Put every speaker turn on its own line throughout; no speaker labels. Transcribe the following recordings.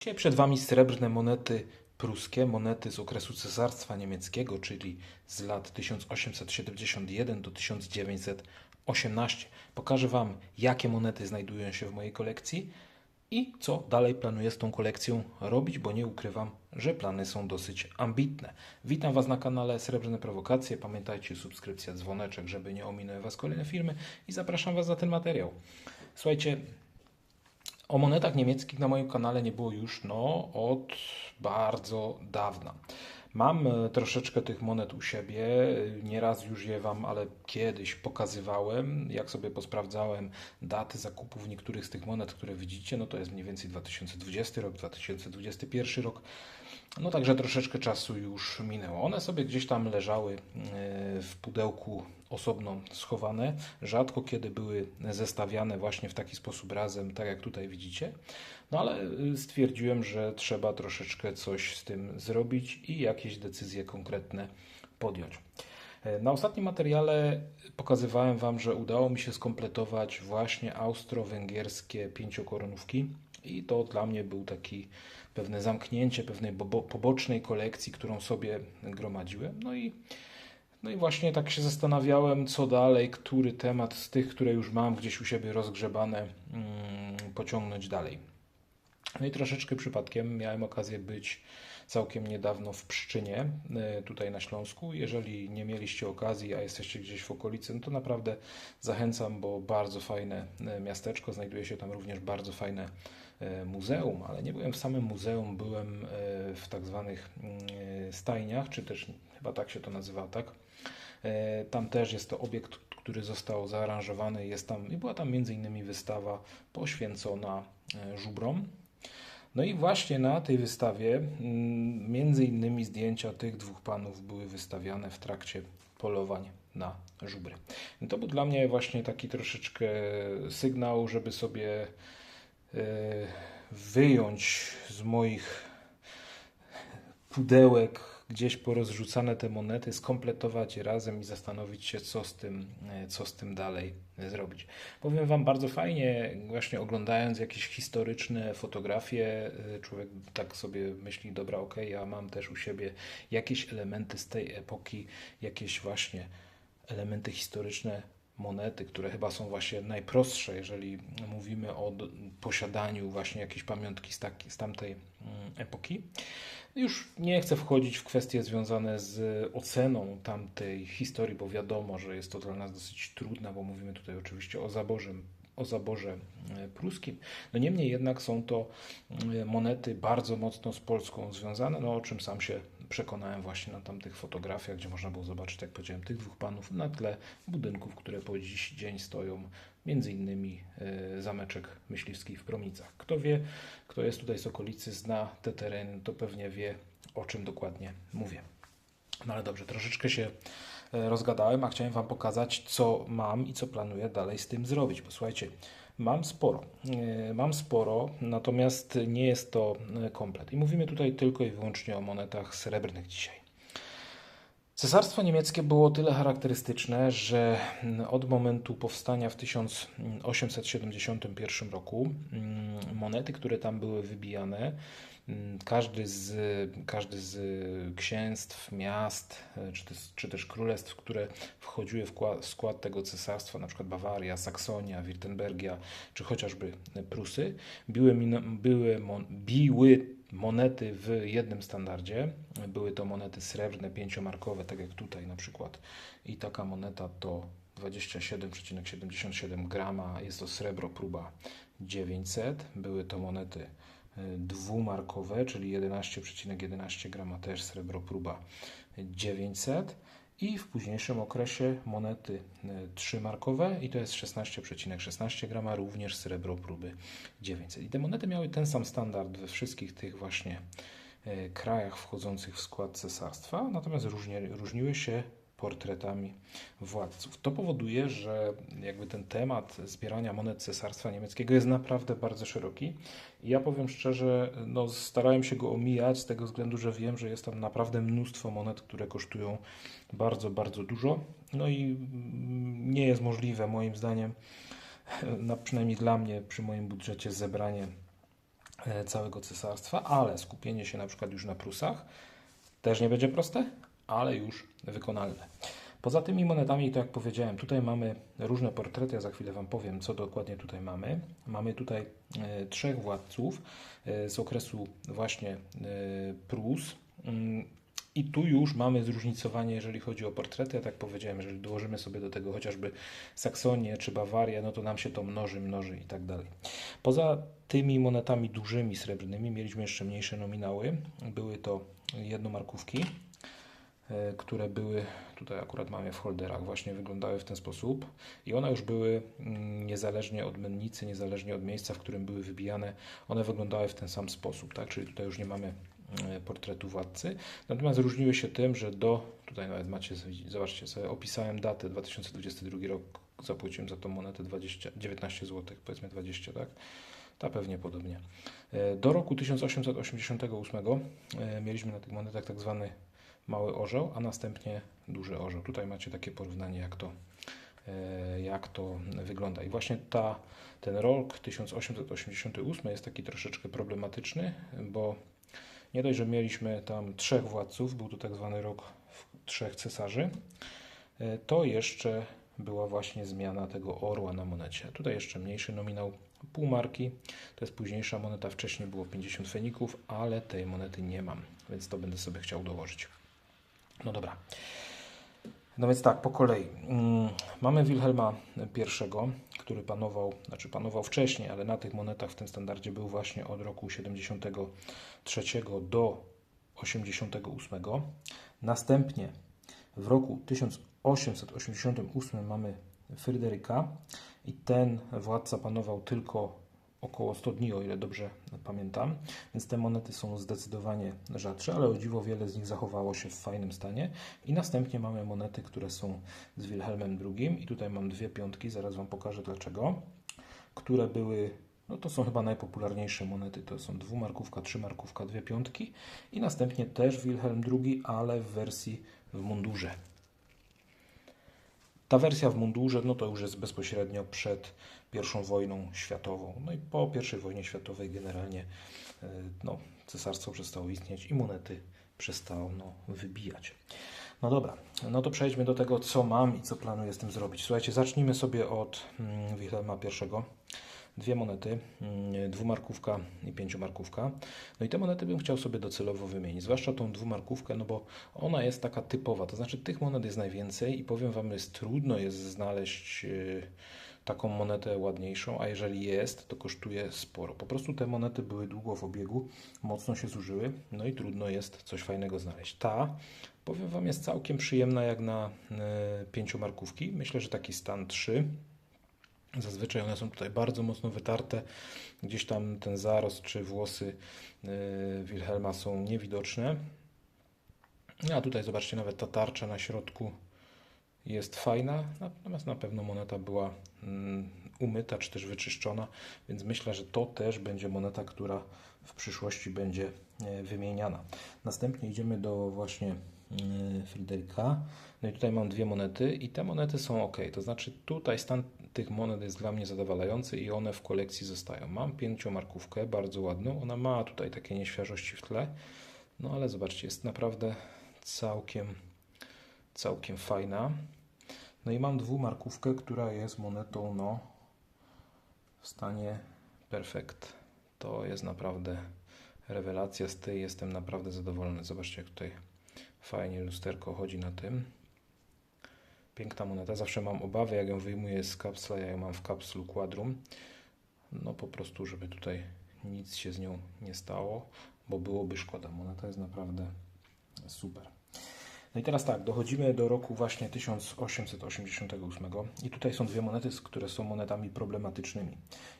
Dzisiaj przed Wami srebrne monety pruskie, monety z okresu Cesarstwa Niemieckiego, czyli z lat 1871 do 1918. Pokażę Wam, jakie monety znajdują się w mojej kolekcji i co dalej planuję z tą kolekcją robić, bo nie ukrywam, że plany są dosyć ambitne. Witam Was na kanale Srebrne Prowokacje. Pamiętajcie, subskrypcja, dzwoneczek, żeby nie ominęły Was kolejne filmy i zapraszam Was na ten materiał. Słuchajcie, o monetach niemieckich na moim kanale nie było już no, od bardzo dawna. Mam e, troszeczkę tych monet u siebie, nieraz już je Wam, ale kiedyś pokazywałem. Jak sobie posprawdzałem daty zakupów niektórych z tych monet, które widzicie, no to jest mniej więcej 2020 rok, 2021 rok. No także troszeczkę czasu już minęło. One sobie gdzieś tam leżały e, w pudełku osobno schowane. Rzadko kiedy były zestawiane właśnie w taki sposób razem, tak jak tutaj widzicie. No ale e, stwierdziłem, że trzeba troszeczkę coś z tym zrobić i jakieś decyzje konkretne podjąć. E, Na ostatnim materiale pokazywałem Wam, że udało mi się skompletować właśnie austro-węgierskie pięciokoronówki i to dla mnie był taki pewne zamknięcie pewnej pobocznej kolekcji, którą sobie gromadziłem. No i, no i właśnie tak się zastanawiałem, co dalej, który temat z tych, które już mam gdzieś u siebie rozgrzebane, mm, pociągnąć dalej. No i troszeczkę przypadkiem miałem okazję być całkiem niedawno w Pszczynie, e, tutaj na Śląsku. Jeżeli nie mieliście okazji, a jesteście gdzieś w okolicy, no to naprawdę zachęcam, bo bardzo fajne e, miasteczko. Znajduje się tam również bardzo fajne e, muzeum, ale nie byłem w samym muzeum, byłem w tak zwanych mm, stajniach, czy też chyba tak się to nazywa, tak? E, Tam też jest to obiekt, który został zaaranżowany. Jest tam, i była tam innymi wystawa poświęcona e, żubrom. No i właśnie na tej wystawie między innymi zdjęcia tych dwóch panów były wystawiane w trakcie polowań na żubry. To był dla mnie właśnie taki troszeczkę sygnał, żeby sobie e, wyjąć z moich pudełek gdzieś porozrzucane te monety, skompletować je razem i zastanowić się, co z tym, e, co z tym dalej zrobić. Powiem Wam bardzo fajnie, właśnie oglądając jakieś historyczne fotografie, e, człowiek tak sobie myśli, dobra, okej, ja mam też u siebie jakieś elementy z tej epoki, jakieś właśnie elementy historyczne, monety, które chyba są właśnie najprostsze, jeżeli mówimy o posiadaniu właśnie jakiejś pamiątki z, taki, z tamtej epoki. Już nie chcę wchodzić w kwestie związane z oceną tamtej historii, bo wiadomo, że jest to dla nas dosyć trudne, bo mówimy tutaj oczywiście o zaborze, o zaborze e, pruskim. No niemniej jednak są to e, monety bardzo mocno z Polską związane, no o czym sam się przekonałem właśnie na tamtych fotografiach, gdzie można było zobaczyć, jak powiedziałem, tych dwóch panów na tle budynków, które po dziś dzień stoją, między innymi e, zameczek myśliwski w Promicach. Kto wie, kto jest tutaj z okolicy, zna te tereny, to pewnie wie, o czym dokładnie mówię. No ale dobrze, troszeczkę się e, rozgadałem, a chciałem Wam pokazać, co mam i co planuję dalej z tym zrobić. Bo słuchajcie, mam sporo. E, Mam sporo, natomiast nie jest to komplet. I mówimy tutaj tylko i wyłącznie o monetach srebrnych dzisiaj. Cesarstwo niemieckie było tyle charakterystyczne, że od momentu powstania w 1871 roku mm, monety, które tam były wybijane, mm, każdy z, każdy z księstw, miast, e, czy też, czy też królestw, które wchodziły w kła- w skład tego cesarstwa, na przykład Bawaria, Saksonia, Wirtembergia, czy chociażby Prusy, biły, mon- biły monety w jednym standardzie. Były to monety srebrne, pięciomarkowe, tak jak tutaj na przykład. I taka moneta to 27,77 grama. Jest to srebro próba 900. Były to monety y, dwumarkowe, czyli 11,11 grama, też srebro próba 900. I w późniejszym okresie monety y, trzymarkowe i to jest 16,16 grama, również srebro próby 900. I te monety miały ten sam standard we wszystkich tych właśnie e, krajach wchodzących w skład cesarstwa, natomiast różnie, różniły się portretami władców. To powoduje, że jakby ten temat zbierania monet cesarstwa niemieckiego jest naprawdę bardzo szeroki. I ja powiem szczerze, no starałem się go omijać z tego względu, że wiem, że jest tam naprawdę mnóstwo monet, które kosztują bardzo, bardzo dużo. No i nie jest możliwe moim zdaniem, na, przynajmniej dla mnie, przy moim budżecie zebranie e, całego cesarstwa, ale skupienie się na przykład już na Prusach też nie będzie proste, ale już wykonalne. Poza tymi monetami, to jak powiedziałem, tutaj mamy różne portrety, ja za chwilę Wam powiem, co dokładnie tutaj mamy. Mamy tutaj e, trzech władców e, z okresu właśnie e, Prus. Mm, I tu już mamy zróżnicowanie, jeżeli chodzi o portrety. Ja tak powiedziałem, jeżeli dołożymy sobie do tego chociażby Saksonię czy Bawarię, no to nam się to mnoży, mnoży i tak dalej. Poza tymi monetami dużymi, srebrnymi, mieliśmy jeszcze mniejsze nominały. Były to jednomarkówki, które były, tutaj akurat mamy w holderach, właśnie wyglądały w ten sposób i one już były mm, niezależnie od mennicy, niezależnie od miejsca, w którym były wybijane, one wyglądały w ten sam sposób, tak? Czyli tutaj już nie mamy e, portretu władcy. Natomiast różniły się tym, że do, tutaj nawet macie, zobaczcie sobie, opisałem datę 2022 rok, zapłaciłem za tą monetę 20, 19 zł, powiedzmy 20, tak? Ta pewnie podobnie. E, Do roku 1888 e, mieliśmy na tych monetach tak zwany mały orzeł, a następnie duży orzeł. Tutaj macie takie porównanie, jak to, e, jak to wygląda. I właśnie ta, ten rok 1888 jest taki troszeczkę problematyczny, bo nie dość, że mieliśmy tam trzech władców, był to tak zwany rok trzech cesarzy, to jeszcze była właśnie zmiana tego orła na monecie. Tutaj jeszcze mniejszy nominał pół marki. To jest późniejsza moneta. Wcześniej było 50 feników, ale tej monety nie mam, więc to będę sobie chciał dołożyć. No dobra. No więc tak, po kolei. Mm, Mamy Wilhelma I, który panował, znaczy panował wcześniej, ale na tych monetach w tym standardzie był właśnie od roku 73 do 88. Następnie w roku 1888 mamy Fryderyka i ten władca panował tylko około 100 dni, o ile dobrze pamiętam, więc te monety są zdecydowanie rzadsze, ale o dziwo wiele z nich zachowało się w fajnym stanie. I następnie mamy monety, które są z Wilhelmem II i tutaj mam dwie piątki, zaraz Wam pokażę dlaczego, które były no to są chyba najpopularniejsze monety. To są dwumarkówka, trzymarkówka, dwie piątki i następnie też Wilhelm II, ale w wersji w mundurze. Ta wersja w mundurze, no to już jest bezpośrednio przed I wojną światową. No i po I wojnie światowej generalnie e, no, cesarstwo przestało istnieć i monety przestało no, wybijać. No dobra, no to przejdźmy do tego, co mam i co planuję z tym zrobić. Słuchajcie, zacznijmy sobie od mm, Wilhelma I dwie monety, mm, dwumarkówka i pięciomarkówka. No i te monety bym chciał sobie docelowo wymienić, zwłaszcza tą dwumarkówkę, no bo ona jest taka typowa, to znaczy tych monet jest najwięcej i powiem Wam, jest trudno jest znaleźć yy, taką monetę ładniejszą, a jeżeli jest, to kosztuje sporo. Po prostu te monety były długo w obiegu, mocno się zużyły, no i trudno jest coś fajnego znaleźć. Ta, powiem Wam, jest całkiem przyjemna jak na yy, pięciomarkówki. Myślę, że taki stan 3 Zazwyczaj one są tutaj bardzo mocno wytarte. Gdzieś tam ten zarost czy włosy yy, Wilhelma są niewidoczne. A tutaj zobaczcie, nawet ta tarcza na środku jest fajna, natomiast na pewno moneta była mm, umyta czy też wyczyszczona, więc myślę, że to też będzie moneta, która w przyszłości będzie e, wymieniana. Następnie idziemy do właśnie Fryderyka. No i tutaj mam dwie monety i te monety są ok. To znaczy tutaj stan tych monet jest dla mnie zadowalający i one w kolekcji zostają. Mam pięciomarkówkę, bardzo ładną. Ona ma tutaj takie nieświeżości w tle, no ale zobaczcie, jest naprawdę całkiem, całkiem fajna. No i mam dwumarkówkę, która jest monetą no, w stanie perfekt. To jest naprawdę rewelacja. Z tej jestem naprawdę zadowolony. Zobaczcie, jak tutaj fajnie lusterko chodzi na tym. Piękna moneta. Zawsze mam obawy, jak ją wyjmuję z kapsla, ja ją mam w kapslu Quadrum. No po prostu, żeby tutaj nic się z nią nie stało, bo byłoby szkoda. Moneta jest naprawdę super. No i teraz tak, dochodzimy do roku właśnie 1888 i tutaj są dwie monety, które są monetami problematycznymi.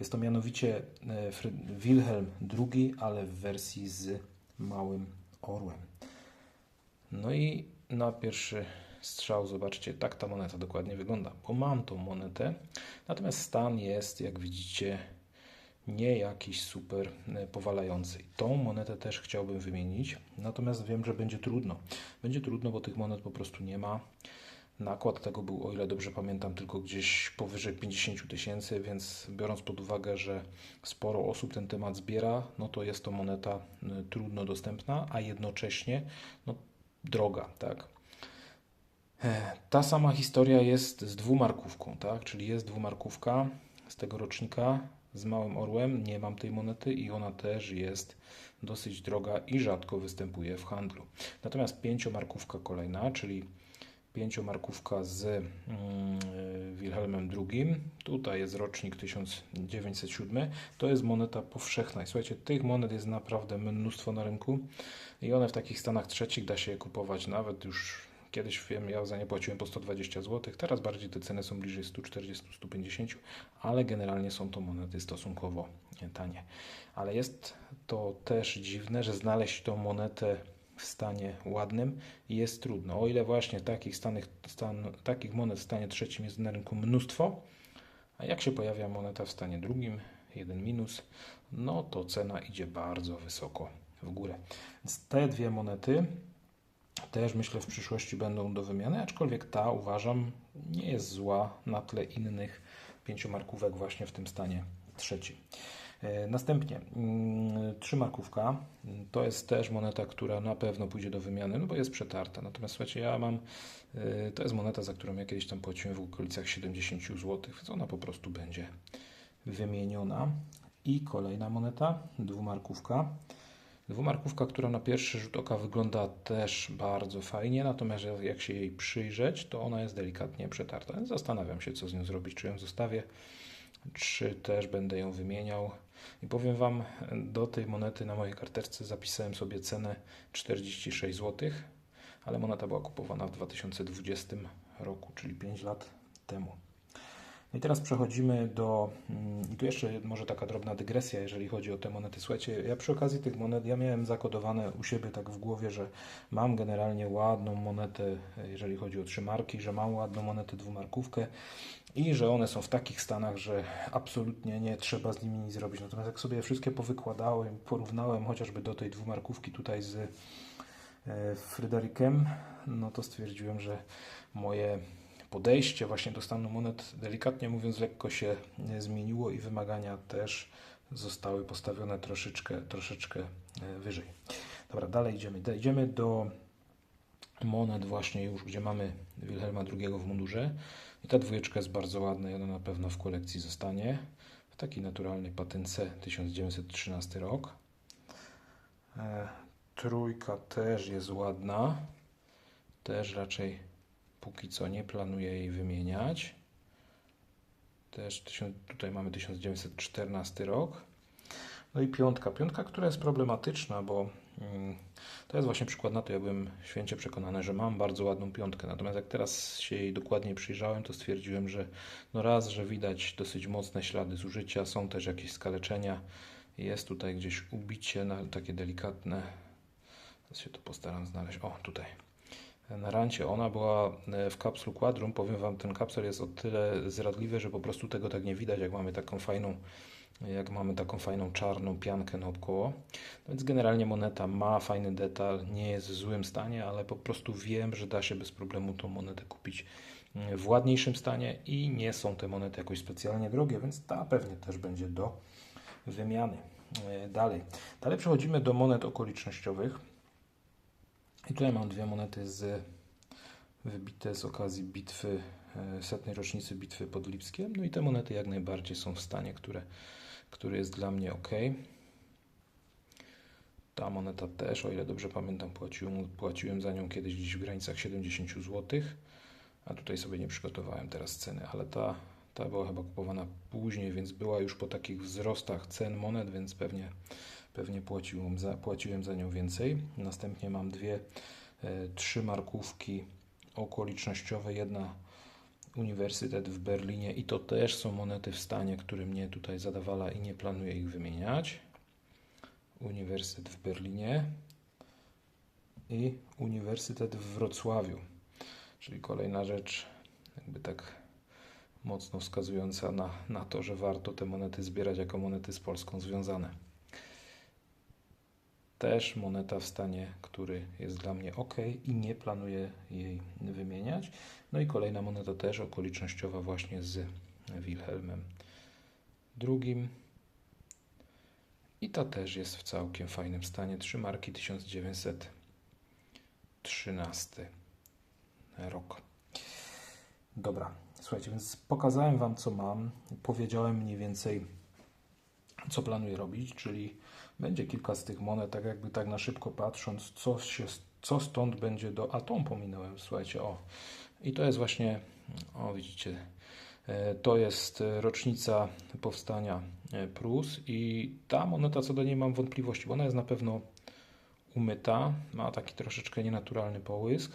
Jest to mianowicie e, Wilhelm II, ale w wersji z małym orłem. No i na pierwszy strzał, zobaczcie, tak ta moneta dokładnie wygląda, bo mam tą monetę, natomiast stan jest, jak widzicie, nie jakiś super e, powalający. Tą monetę też chciałbym wymienić, natomiast wiem, że będzie trudno. Będzie trudno, bo tych monet po prostu nie ma. Nakład tego był, o ile dobrze pamiętam, tylko gdzieś powyżej 50 tysięcy, więc biorąc pod uwagę, że sporo osób ten temat zbiera, no to jest to moneta y, trudno dostępna, a jednocześnie no, droga, tak. E, Ta sama historia jest z dwumarkówką, tak? Czyli jest dwumarkówka z tego rocznika z małym orłem. Nie mam tej monety i ona też jest dosyć droga i rzadko występuje w handlu. Natomiast pięciomarkówka kolejna, czyli pięciomarkówka z mm, Wilhelmem II. Tutaj jest rocznik 1907. To jest moneta powszechna. I słuchajcie, tych monet jest naprawdę mnóstwo na rynku i one w takich stanach trzecich da się je kupować nawet już Kiedyś wiem, ja za nie płaciłem po 120 zł, teraz bardziej te ceny są bliżej 140-150, ale generalnie są to monety stosunkowo tanie. Ale jest to też dziwne, że znaleźć tą monetę w stanie ładnym jest trudno. O ile właśnie takich, stanych, stan, takich monet w stanie trzecim jest na rynku mnóstwo, a jak się pojawia moneta w stanie drugim, jeden minus, no to cena idzie bardzo wysoko w górę. Więc te dwie monety też myślę w przyszłości będą do wymiany, aczkolwiek ta uważam nie jest zła na tle innych pięciomarkówek właśnie w tym stanie trzecim. E, następnie mm, trzymarkówka to jest też moneta, która na pewno pójdzie do wymiany, no bo jest przetarta. Natomiast słuchajcie, ja mam, e, to jest moneta, za którą ja kiedyś tam płaciłem w okolicach 70 zł, więc ona po prostu będzie wymieniona. I kolejna moneta, dwumarkówka. Dwumarkówka, która na pierwszy rzut oka wygląda też bardzo fajnie, natomiast jak się jej przyjrzeć, to ona jest delikatnie przetarta. Zastanawiam się, co z nią zrobić, czy ją zostawię, czy też będę ją wymieniał. I powiem Wam, do tej monety na mojej karteczce zapisałem sobie cenę 46 zł, ale moneta była kupowana w 2020 roku, czyli 5 lat temu. No i teraz przechodzimy do. Mm, I tu jeszcze może taka drobna dygresja, jeżeli chodzi o te monety. Słuchajcie, ja przy okazji tych monet, ja miałem zakodowane u siebie tak w głowie, że mam generalnie ładną monetę, jeżeli chodzi o trzy marki, że mam ładną monetę dwumarkówkę i że one są w takich stanach, że absolutnie nie trzeba z nimi nic zrobić. Natomiast jak sobie wszystkie powykładałem, porównałem chociażby do tej dwumarkówki tutaj z e, Fryderykiem, no to stwierdziłem, że moje podejście właśnie do stanu monet, delikatnie mówiąc, lekko się zmieniło i wymagania też zostały postawione troszeczkę, troszeczkę e, wyżej. Dobra, dalej idziemy. Idziemy do monet właśnie już, gdzie mamy Wilhelma II w mundurze. I ta dwójeczka jest bardzo ładna i ona na pewno w kolekcji zostanie. W takiej naturalnej patynce 1913 rok. E, trójka też jest ładna. Też raczej Póki co nie planuję jej wymieniać. Też tutaj mamy 1914 rok. No i piątka. Piątka, która jest problematyczna, bo mm, to jest właśnie przykład na to, ja byłem święcie przekonany, że mam bardzo ładną piątkę. Natomiast jak teraz się jej dokładniej przyjrzałem, to stwierdziłem, że no raz, że widać dosyć mocne ślady zużycia, są też jakieś skaleczenia. Jest tutaj gdzieś ubicie takie delikatne. Teraz się to postaram znaleźć. O, tutaj na rancie. Ona była e, w kapslu Quadrum. Powiem Wam, ten kapsel jest o tyle zradliwy, że po prostu tego tak nie widać, jak mamy taką fajną jak mamy taką fajną czarną piankę naokoło. Więc generalnie moneta ma fajny detal, nie jest w złym stanie, ale po prostu wiem, że da się bez problemu tą monetę kupić mm, w ładniejszym stanie i nie są te monety jakoś specjalnie drogie, więc ta pewnie też będzie do wymiany. E, dalej. Dalej przechodzimy do monet okolicznościowych. I tutaj mam dwie monety z wybite z okazji bitwy, e, setnej rocznicy bitwy pod Lipskiem. No i te monety jak najbardziej są w stanie, które, który jest dla mnie ok. Ta moneta też, o ile dobrze pamiętam, płaciłem, płaciłem za nią kiedyś gdzieś w granicach 70 zł. A tutaj sobie nie przygotowałem teraz ceny, ale ta, ta była chyba kupowana później, więc była już po takich wzrostach cen monet, więc pewnie pewnie płaciłem za, płaciłem za nią więcej. Następnie mam dwie, e, trzy markówki okolicznościowe. Jedna Uniwersytet w Berlinie i to też są monety w stanie, który mnie tutaj zadawala i nie planuję ich wymieniać. Uniwersytet w Berlinie i Uniwersytet w Wrocławiu. Czyli kolejna rzecz, jakby tak mocno wskazująca na, na to, że warto te monety zbierać jako monety z Polską związane. Też moneta w stanie, który jest dla mnie ok i nie planuję jej wymieniać. No i kolejna moneta też okolicznościowa właśnie z Wilhelmem II. I ta też jest w całkiem fajnym stanie. Trzy marki 1913 rok. Dobra, słuchajcie, więc pokazałem Wam, co mam. Powiedziałem mniej więcej, co planuję robić, czyli będzie kilka z tych monet, tak jakby tak na szybko patrząc, co, się, co stąd będzie do... A tą pominąłem, słuchajcie, o. I to jest właśnie, o widzicie, e, to jest rocznica powstania e, Prus i ta moneta, co do niej mam wątpliwości, bo ona jest na pewno umyta, ma taki troszeczkę nienaturalny połysk,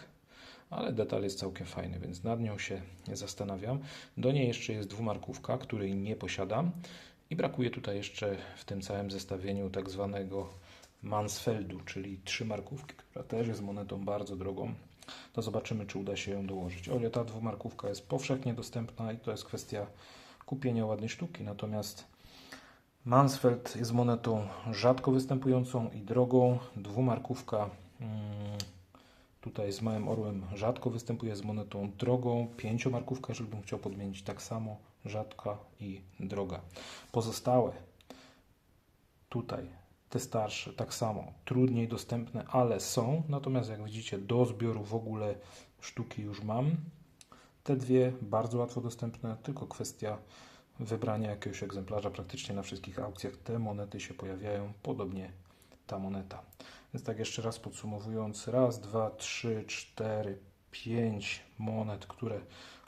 ale detal jest całkiem fajny, więc nad nią się zastanawiam. Do niej jeszcze jest dwumarkówka, której nie posiadam i brakuje tutaj jeszcze w tym całym zestawieniu tak zwanego Mansfeldu, czyli trzy markówki, która też jest monetą bardzo drogą. To zobaczymy, czy uda się ją dołożyć. O ta dwumarkówka jest powszechnie dostępna i to jest kwestia kupienia ładnej sztuki, natomiast Mansfeld jest monetą rzadko występującą i drogą. Dwumarkówka mm, tutaj z małym orłem rzadko występuje z monetą drogą. Pięciomarkówka, jeżeli bym chciał podmienić, tak samo rzadka i droga. Pozostałe tutaj te starsze tak samo trudniej dostępne, ale są. Natomiast jak widzicie, do zbioru w ogóle sztuki już mam. Te dwie bardzo łatwo dostępne, tylko kwestia wybrania jakiegoś egzemplarza. Praktycznie na wszystkich aukcjach te monety się pojawiają, podobnie ta moneta. Więc tak jeszcze raz podsumowując, raz, dwa, trzy, cztery, pięć monet, które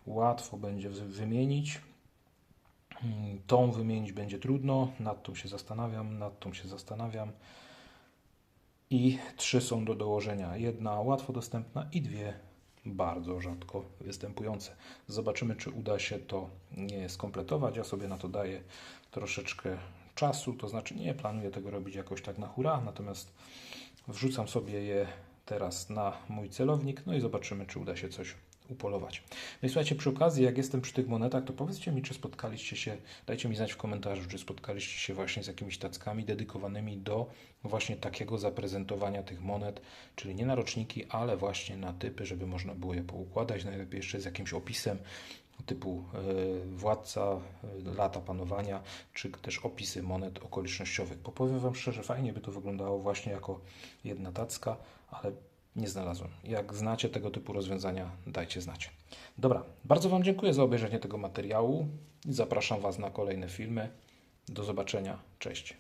łatwo będzie wymienić. Hmm, tą wymienić będzie trudno, nad tą się zastanawiam, nad tą się zastanawiam. I trzy są do dołożenia. Jedna łatwo dostępna i dwie bardzo rzadko występujące. Zobaczymy, czy uda się to skompletować. Ja sobie na to daję troszeczkę czasu, to znaczy nie planuję tego robić jakoś tak na hura, natomiast wrzucam sobie je teraz na mój celownik, no i zobaczymy, czy uda się coś upolować. No i słuchajcie, przy okazji, jak jestem przy tych monetach, to powiedzcie mi, czy spotkaliście się, dajcie mi znać w komentarzu, czy spotkaliście się właśnie z jakimiś tackami dedykowanymi do właśnie takiego zaprezentowania tych monet, czyli nie na roczniki, ale właśnie na typy, żeby można było je poukładać, najlepiej jeszcze z jakimś opisem typu e, władca, e, lata panowania, czy też opisy monet okolicznościowych. Bo powiem Wam szczerze, fajnie by to wyglądało właśnie jako jedna tacka, ale nie znalazłem. Jak znacie tego typu rozwiązania, dajcie znać. Dobra, bardzo Wam dziękuję za obejrzenie tego materiału i zapraszam Was na kolejne filmy. Do zobaczenia. Cześć.